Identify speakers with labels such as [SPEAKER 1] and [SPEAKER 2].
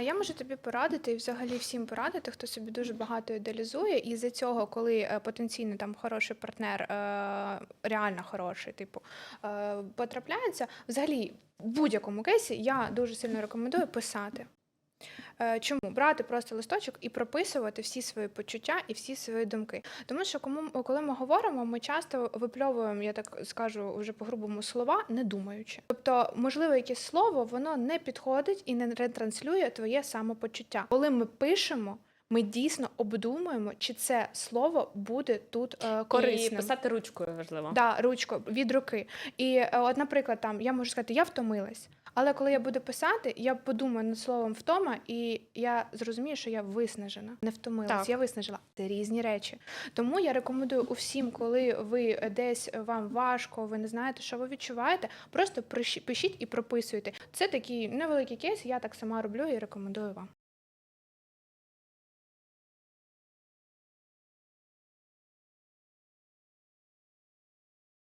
[SPEAKER 1] Я можу тобі порадити і взагалі всім порадити, хто собі дуже багато ідеалізує, і за цього, коли е, потенційно там хороший партнер, е, реально хороший, типу, е, потрапляється, взагалі в будь-якому кейсі я дуже сильно рекомендую писати. Е, Чому брати просто листочок і прописувати всі свої почуття і всі свої думки? Тому що кому, коли ми говоримо, ми часто випльовуємо, я так скажу вже по-грубому слова, не думаючи. Тобто, можливо, якесь слово воно не підходить і не ретранслює твоє самопочуття. Коли ми пишемо, ми дійсно обдумуємо, чи це слово буде тут е,
[SPEAKER 2] І писати ручкою важливо.
[SPEAKER 1] Да, ручку від руки. І е, от, наприклад, там я можу сказати, я втомилась. Але коли я буду писати, я подумаю над словом втома, і я зрозумію, що я виснажена, не втомилась,
[SPEAKER 2] Так.
[SPEAKER 1] я виснажила. Це різні речі. Тому я рекомендую усім, коли ви десь вам важко, ви не знаєте, що ви відчуваєте, просто пишіть і прописуйте. Це такий невеликий кейс, я так сама роблю і рекомендую вам.